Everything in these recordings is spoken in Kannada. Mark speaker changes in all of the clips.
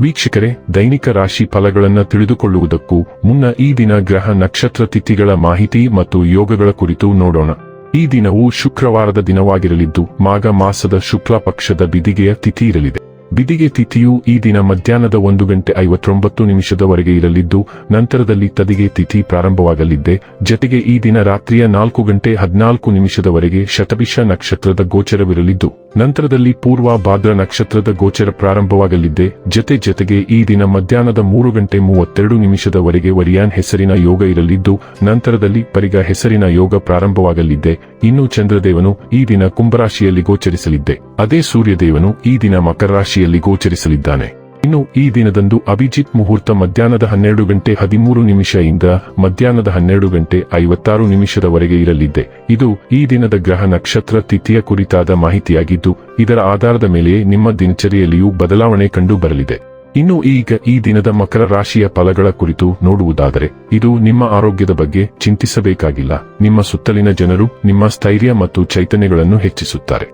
Speaker 1: ವೀಕ್ಷಕರೇ, ದೈನಿಕ ರಾಶಿ ಫಲಗಳನ್ನು ತಿಳಿದುಕೊಳ್ಳುವುದಕ್ಕೂ ಮುನ್ನ ಈ ದಿನ ಗ್ರಹ ನಕ್ಷತ್ರ ತಿಥಿಗಳ ಮಾಹಿತಿ ಮತ್ತು ಯೋಗಗಳ ಕುರಿತು ನೋಡೋಣ. ಈ ದಿನವು ಶುಕ್ರವಾರದ ದಿನವಾಗಿರಲಿದ್ದು, ಮಾಘ ಮಾಸದ ಶುಕ್ಲ ಪಕ್ಷದ ಬಿದಿಗೆಯ ತಿಥಿ ಇರಲಿದೆ. ಬಿದಿಗೆ ತಿಥಿಯು ಈ ದಿನ ಮಧ್ಯಾಹ್ನದ ಒಂದು ಗಂಟೆ ಐವತ್ತೊಂಬತ್ತು ನಿಮಿಷದವರೆಗೆ ಇರಲಿದ್ದು, ನಂತರದಲ್ಲಿ ತದಿಗೆ ತಿಥಿ ಪ್ರಾರಂಭವಾಗಲಿದ್ದೆ. ಜತೆಗೆ ಈ ದಿನ ರಾತ್ರಿಯ ನಾಲ್ಕು ಗಂಟೆ ಹದಿನಾಲ್ಕು ನಿಮಿಷದವರೆಗೆ ಶತಭಿಷ ನಕ್ಷತ್ರದ ಗೋಚರವಿರಲಿದ್ದು ನಂತರದಲ್ಲಿ ಪೂರ್ವ ಭಾದ್ರ ನಕ್ಷತ್ರದ ಗೋಚರ ಪ್ರಾರಂಭವಾಗಲಿದ್ದೆ ಜತೆ ಜತೆಗೆ ಈ ದಿನ ಮಧ್ಯಾಹ್ನದ ಮೂರು ಗಂಟೆ ಮೂವತ್ತೆರಡು ನಿಮಿಷದವರೆಗೆ ವರಿಯಾನ್ ಹೆಸರಿನ ಯೋಗ ಇರಲಿದ್ದು, ನಂತರದಲ್ಲಿ ಪರಿಗ ಹೆಸರಿನ ಯೋಗ ಪ್ರಾರಂಭವಾಗಲಿದ್ದೆ ಇನ್ನು ಚಂದ್ರದೇವನು ಈ ದಿನ ಕುಂಭರಾಶಿಯಲ್ಲಿ ಗೋಚರಿಸಲಿದ್ದೆ. ಅದೇ ಸೂರ್ಯದೇವನು ಈ ದಿನ ಮಕರ ರಾಶಿಯಲ್ಲಿ ಗೋಚರಿಸಲಿದ್ದಾನೆ. ಇನ್ನು ಈ ದಿನದಂದು ಅಭಿಜಿತ್ ಮುಹೂರ್ತ ಮಧ್ಯಾಹ್ನದ ಹನ್ನೆರಡು ಗಂಟೆ ಹದಿಮೂರು ನಿಮಿಷದಿಂದ ಮಧ್ಯಾಹ್ನದ ಹನ್ನೆರಡು ಗಂಟೆ ಐವತ್ತಾರು ನಿಮಿಷದವರೆಗೆ ಇರಲಿದೆ. ಇದು ಈ ದಿನದ ಗ್ರಹ ನಕ್ಷತ್ರ ತಿಥಿಯ ಕುರಿತಾದ ಮಾಹಿತಿಯಾಗಿದ್ದು, ಇದರ ಆಧಾರದ ಮೇಲೆ ನಿಮ್ಮ ದಿನಚರಿಯಲ್ಲಿಯೂ ಬದಲಾವಣೆ ಕಂಡು ಬರಲಿದೆ ಇನ್ನು ಈಗ ಈ ದಿನದ ಮಕರ ರಾಶಿಯ ಫಲಗಳ ಕುರಿತು ನೋಡುವುದಾದರೆ, ಇದು ನಿಮ್ಮ ಆರೋಗ್ಯದ ಬಗ್ಗೆ ಚಿಂತಿಸಬೇಕಾಗಿಲ್ಲ. ನಿಮ್ಮ ಸುತ್ತಲಿನ ಜನರು ನಿಮ್ಮ ಸ್ಥೈರ್ಯ ಮತ್ತು ಚೈತನ್ಯಗಳನ್ನು ಹೆಚ್ಚಿಸುತ್ತಾರೆ.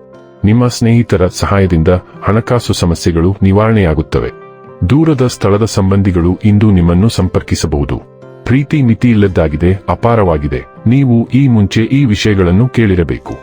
Speaker 1: ನಿಮ್ಮ ಸ್ನೇಹಿತರ ಸಹಾಯದಿಂದ ಹಣಕಾಸು ಸಮಸ್ಯೆಗಳು ನಿವಾರಣೆಯಾಗುತ್ತವೆ. ದೂರದ ಸ್ಥಳದ ಸಂಬಂಧಿಗಳು ಇಂದು ನಿಮ್ಮನ್ನು ಸಂಪರ್ಕಿಸಬಹುದು. ಪ್ರೀತಿ ಮಿತಿಯಿಲ್ಲದ್ದಾಗಿದೆ ಅಪಾರವಾಗಿದೆ. ನೀವು ಈ ಮುಂಚೆ ಈ ವಿಷಯಗಳನ್ನು ಕೇಳಿರಬೇಕು.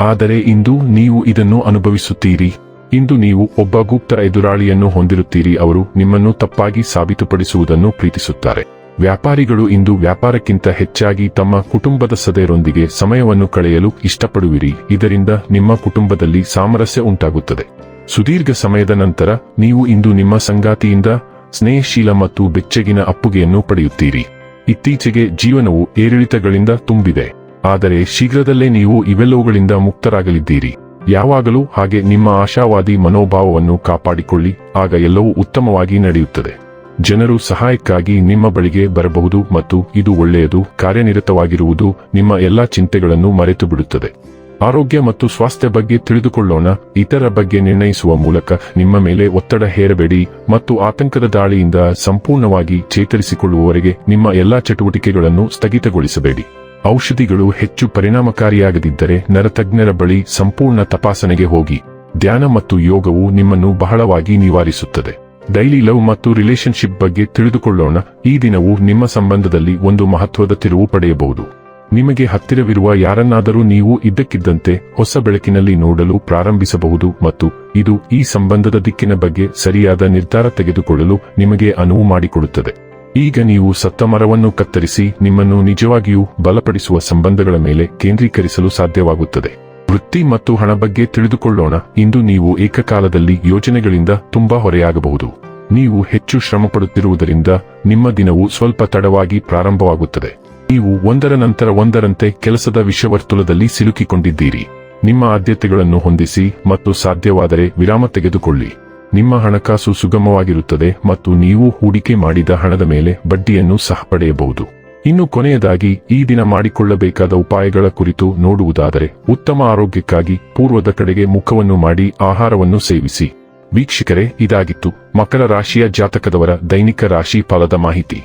Speaker 1: ಆದರೆ ಇಂದು ನೀವು ಇದನ್ನು ಅನುಭವಿಸುತ್ತೀರಿ. ಇಂದು ನೀವು ಒಬ್ಬ ಗುಪ್ತ ಎದುರಾಳಿಯನ್ನು ಹೊಂದಿರುತ್ತೀರಿ, ಅವರು ನಿಮ್ಮನ್ನು ತಪ್ಪಾಗಿ ಸಾಬೀತುಪಡಿಸುವುದನ್ನು ಪ್ರೀತಿಸುತ್ತಾರೆ. ವ್ಯಾಪಾರಿಗಳು ಇಂದು ವ್ಯಾಪಾರಕ್ಕಿಂತ ಹೆಚ್ಚಾಗಿ ತಮ್ಮ ಕುಟುಂಬದ ಸದಸ್ಯರೊಂದಿಗೆ ಸಮಯವನ್ನು ಕಳೆಯಲು ಇಷ್ಟಪಡುವಿರಿ, ಇದರಿಂದ ನಿಮ್ಮ ಕುಟುಂಬದಲ್ಲಿ ಸಾಮರಸ್ಯ ಉಂಟಾಗುತ್ತದೆ. ಸುದೀರ್ಘ ಸಮಯದ ನಂತರ ನೀವು ಇಂದು ನಿಮ್ಮ ಸಂಗಾತಿಯಿಂದ ಸ್ನೇಹಶೀಲ ಮತ್ತು ಬೆಚ್ಚಗಿನ ಅಪ್ಪುಗೆಯನ್ನು ಪಡೆಯುತ್ತೀರಿ. ಇತ್ತೀಚೆಗೆ ಜೀವನವು ಏರಿಳಿತಗಳಿಂದ ತುಂಬಿದೆ. ಆದರೆ ಶೀಘ್ರದಲ್ಲೇ ನೀವು ಇವೆಲ್ಲವುಗಳಿಂದ ಮುಕ್ತರಾಗಲಿದ್ದೀರಿ. ಯಾವಾಗಲೂ ಹಾಗೆ ನಿಮ್ಮ ಆಶಾವಾದಿ ಮನೋಭಾವವನ್ನು ಕಾಪಾಡಿಕೊಳ್ಳಿ. ಆಗ ಎಲ್ಲವೂ ಉತ್ತಮವಾಗಿ ನಡೆಯುತ್ತದೆ. ಜನರು ಸಹಾಯಕ್ಕಾಗಿ ನಿಮ್ಮ ಬಳಿಗೆ ಬರಬಹುದು ಮತ್ತು ಇದು ಒಳ್ಳೆಯದು, ಕಾರ್ಯನಿರತವಾಗಿರುವುದು ನಿಮ್ಮ ಎಲ್ಲಾ ಚಿಂತೆಗಳನ್ನು ಮರೆತು ಬಿಡುತ್ತದೆ ಆರೋಗ್ಯ ಮತ್ತು ಸ್ವಾಸ್ಥ್ಯ ಬಗ್ಗೆ ತಿಳಿದುಕೊಳ್ಳೋಣ, ಇತರ ಬಗ್ಗೆ ನಿರ್ಣಯಿಸುವ ಮೂಲಕ ನಿಮ್ಮ ಮೇಲೆ ಒತ್ತಡ ಹೇರಬೇಡಿ ಮತ್ತು ಆತಂಕದ ದಾಳಿಯಿಂದ ಸಂಪೂರ್ಣವಾಗಿ ಚೇತರಿಸಿಕೊಳ್ಳುವವರೆಗೆ ನಿಮ್ಮ ಎಲ್ಲಾ ಚಟುವಟಿಕೆಗಳನ್ನು ಸ್ಥಗಿತಗೊಳಿಸಬೇಡಿ. ಔಷಧಿಗಳು ಹೆಚ್ಚು ಪರಿಣಾಮಕಾರಿಯಾಗದಿದ್ದರೆ ನರತಜ್ಞರ ಬಳಿ ಸಂಪೂರ್ಣ ತಪಾಸಣೆಗೆ ಹೋಗಿ. ಧ್ಯಾನ ಮತ್ತು ಯೋಗವು ನಿಮ್ಮನ್ನು ಬಹಳವಾಗಿ ನಿವಾರಿಸುತ್ತದೆ. ಡೈಲಿ ಲವ್ ಮತ್ತು ರಿಲೇಶನ್ಶಿಪ್ ಬಗ್ಗೆ ತಿಳಿದುಕೊಳ್ಳೋಣ, ಈ ದಿನವು ನಿಮ್ಮ ಸಂಬಂಧದಲ್ಲಿ ಒಂದು ಮಹತ್ವದ ತಿರುವು ಪಡೆಯಬಹುದು. ನಿಮಗೆ ಹತ್ತಿರವಿರುವ ಯಾರನ್ನಾದರೂ ನೀವು ಇದ್ದಕ್ಕಿದ್ದಂತೆ ಹೊಸ ಬೆಳಕಿನಲ್ಲಿ ನೋಡಲು ಪ್ರಾರಂಭಿಸಬಹುದು ಮತ್ತು ಇದು ಈ ಸಂಬಂಧದ ದಿಕ್ಕಿನ ಬಗ್ಗೆ ಸರಿಯಾದ ನಿರ್ಧಾರ ತೆಗೆದುಕೊಳ್ಳಲು ನಿಮಗೆ ಅನುವು ಮಾಡಿಕೊಡುತ್ತದೆ. ಈಗ ನೀವು ಸತ್ತ ಮರವನ್ನು ಕತ್ತರಿಸಿ ನಿಮ್ಮನ್ನು ನಿಜವಾಗಿಯೂ ಬಲಪಡಿಸುವ ಸಂಬಂಧಗಳ ಮೇಲೆ ಕೇಂದ್ರೀಕರಿಸಲು ಸಾಧ್ಯವಾಗುತ್ತದೆ. ವೃತ್ತಿ ಮತ್ತು ಹಣ ಬಗ್ಗೆ ತಿಳಿದುಕೊಳ್ಳೋಣ. ಇಂದು ನೀವು ಏಕಕಾಲದಲ್ಲಿ ಯೋಜನೆಗಳಿಂದ ತುಂಬಾ ಹೊರೆಯಾಗಬಹುದು. ನೀವು ಹೆಚ್ಚು ಶ್ರಮಪಡುತ್ತಿರುವುದರಿಂದ ನಿಮ್ಮ ದಿನವು ಸ್ವಲ್ಪ ತಡವಾಗಿ ಪ್ರಾರಂಭವಾಗುತ್ತದೆ. ನೀವು ಒಂದರ ನಂತರ ಒಂದರಂತೆ ಕೆಲಸದ ವಿಷವರ್ತುಲದಲ್ಲಿ ಸಿಲುಕಿಕೊಂಡಿದ್ದೀರಿ. ನಿಮ್ಮ ಆದ್ಯತೆಗಳನ್ನು ಹೊಂದಿಸಿ ಮತ್ತು ಸಾಧ್ಯವಾದರೆ ವಿರಾಮ ತೆಗೆದುಕೊಳ್ಳಿ. ನಿಮ್ಮ ಹಣಕಾಸು ಸುಗಮವಾಗಿರುತ್ತದೆ ಮತ್ತು ನೀವು ಹೂಡಿಕೆ ಮಾಡಿದ ಹಣದ ಮೇಲೆ ಬಡ್ಡಿಯನ್ನು ಸಹ ಪಡೆಯಬಹುದು. ಇನ್ನು ಕೊನೆಯದಾಗಿ, ಈ ದಿನ ಮಾಡಿಕೊಳ್ಳಬೇಕಾದ ಉಪಾಯಗಳ ಕುರಿತು ನೋಡುವುದಾದರೆ, ಉತ್ತಮ ಆರೋಗ್ಯಕ್ಕಾಗಿ ಪೂರ್ವದ ಕಡೆಗೆ ಮುಖವನ್ನು ಮಾಡಿ ಆಹಾರವನ್ನು ಸೇವಿಸಿ. ವೀಕ್ಷಕರೇ, ಇದಾಗಿತ್ತು ಮಕರ ರಾಶಿಯ ಜಾತಕದವರ ದೈನಿಕ ರಾಶಿ ಫಲದ ಮಾಹಿತಿ.